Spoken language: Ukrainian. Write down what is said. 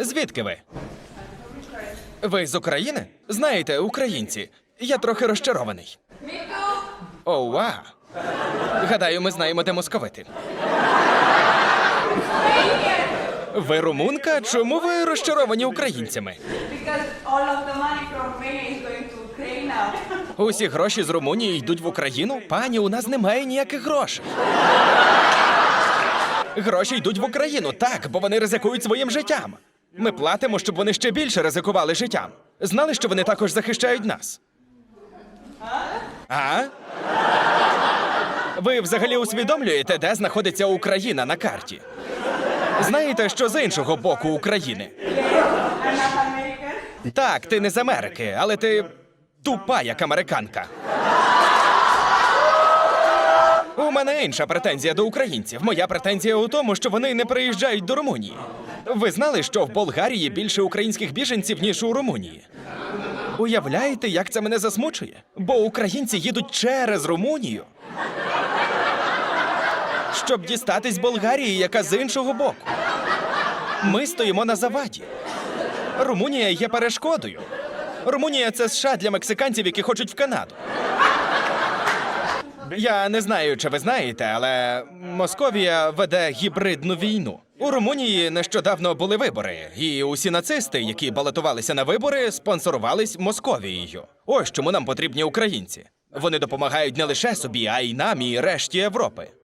Звідки ви? Ви з України? Знаєте, українці. Я трохи розчарований. О, вау. Гадаю, ми знаємо, де московити. Ви румунка? Чому ви розчаровані українцями? Усі гроші з Румунії йдуть в Україну? Пані, у нас немає ніяких грошей. Гроші йдуть в Україну, так, бо вони ризикують своїм життям. Ми платимо, щоб вони ще більше ризикували життям. Знали, що вони також захищають нас? А? Ви взагалі усвідомлюєте, де знаходиться Україна на карті? Знаєте, що з іншого боку України? Так, ти не з Америки, але ти тупа, як американка. У мене інша претензія до українців. Моя претензія у тому, що вони не приїжджають до Румунії. Ви знали, що в Болгарії більше українських біженців, ніж у Румунії? Уявляєте, як це мене засмучує? Бо українці їдуть через Румунію. Щоб дістатись Болгарії, яка з іншого боку. Ми стоїмо на заваді. Румунія є перешкодою. Румунія це США для мексиканців, які хочуть в Канаду. Я не знаю, чи ви знаєте, але Московія веде гібридну війну. У Румунії нещодавно були вибори, і усі нацисти, які балотувалися на вибори, спонсорувались Московією. Ось чому нам потрібні українці. Вони допомагають не лише собі, а й нам і решті Європи.